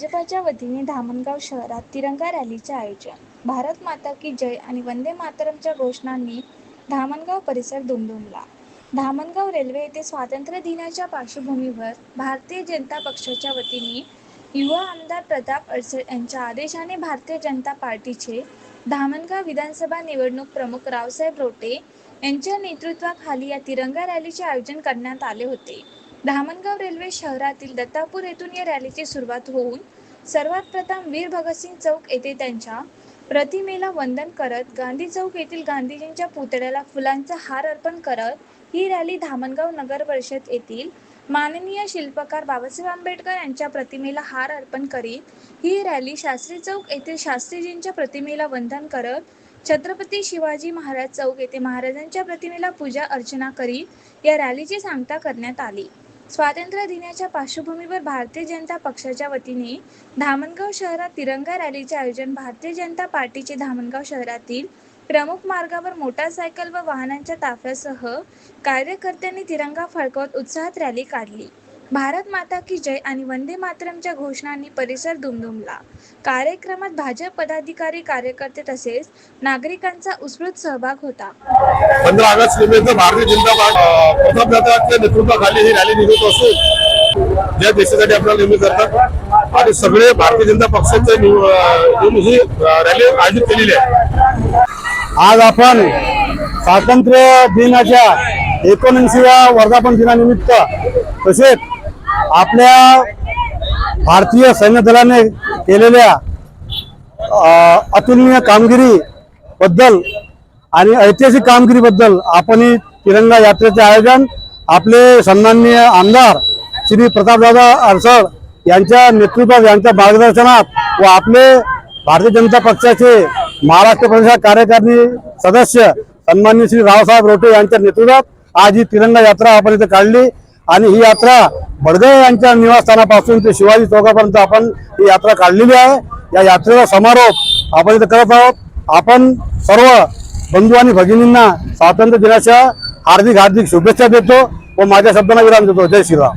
भाजपाच्या वतीने धामणगाव शहरात तिरंगा रॅलीचे आयोजन. भारत माता की जय आणि वंदे मातरमच्या घोषणांनी धामणगाव परिसर दुमदुमला. धामणगाव रेल्वे येथे स्वातंत्र्य दिनाच्या पार्श्वभूमीवर भारतीय जनता पक्षाच्या वतीने युवा आमदार प्रताप अडसड यांच्या आदेशाने भारतीय जनता पार्टीचे धामणगाव विधानसभा निवडणूक प्रमुख रावसाहेब रोटे यांच्या नेतृत्वाखाली या तिरंगा रॅलीचे आयोजन करण्यात आले होते. धामणगाव रेल्वे शहरातील दत्तापूर येथून या रॅलीची सुरुवात होऊन सर्वात प्रथम वीर भगतसिंग चौक येथे त्यांच्या प्रतिमेला वंदन करत गांधी चौक येथील गांधीजींच्या पुतळ्याला फुलांचा हार अर्पण करत ही रॅली धामणगाव नगर परिषद येथील माननीय शिल्पकार बाबासाहेब आंबेडकर यांच्या प्रतिमेला हार अर्पण करीत ही रॅली शास्त्री चौक येथील शास्त्रीजींच्या प्रतिमेला वंदन करत छत्रपती शिवाजी महाराज चौक येथे महाराजांच्या प्रतिमेला पूजा अर्चना करीत या रॅलीची सांगता करण्यात आली. स्वातंत्र्य दिनाच्या पार्श्वभूमीवर भारतीय जनता पक्षाच्या वतीने धामणगाव शहरात तिरंगा रॅलीचे आयोजन भारतीय जनता पार्टीचे धामणगाव शहरातील प्रमुख मार्गावर मोटारसायकल व वाहनांच्या ताफ्यासह कार्यकर्त्यांनी तिरंगा फडकवत उत्साहात रॅली काढली. भारत माता की जय आणि वंदे मातरमच्या घोषणांनी परिसर दुमदुमला. कार्यक्रमात भाजप पदाधिकारी कार्यकर्ते तसेच नागरिकांचा उत्स्फूर्त सहभाग होता. पंधरा ऑगस्ट निमित्त भारतीय जनता पार्टी प्रतापदादाच्या नेतृत्वाखाली ही रॅली निघत असून ज्या देशासाठी आपल्याला नेहमी करतात आणि सगळे भारतीय जनता पक्षाचे ही रॅली आयोजित केलेली आहे. आज आपण स्वातंत्र्य दिनाच्या एकोणऐंशीव्या वर्धापन दिनानिमित्त तसेच आपल्या भारतीय सैन्य दलाने केलेल्या अतुलनीय कामगिरीबद्दल आणि ऐतिहासिक कामगिरीबद्दल आपण ही तिरंगा यात्रेचे आयोजन आपले सन्माननीय आमदार श्री प्रतापदादा अडसळ यांच्या नेतृत्वात यांच्या मार्गदर्शनात व आपले भारतीय जनता पक्षाचे महाराष्ट्र प्रदेश कार्यकारिणी सदस्य सन्माननीय श्री रावसाहेब रोटे यांच्या नेतृत्वात आज ही तिरंगा यात्रा आपण इथे काढली. आणि ही यात्रा बडगळे यांच्या निवासस्थानापासून ते शिवाजी चौकापर्यंत आपण ही यात्रा काढलेली आहे. या यात्रेचा समारोप आपण इथं करत आहोत. आपण सर्व बंधू आणि भगिनींना स्वातंत्र्य दिनाच्या हार्दिक हार्दिक शुभेच्छा देतो व माझ्या शब्दांना विराम देतो. जय श्रीराम.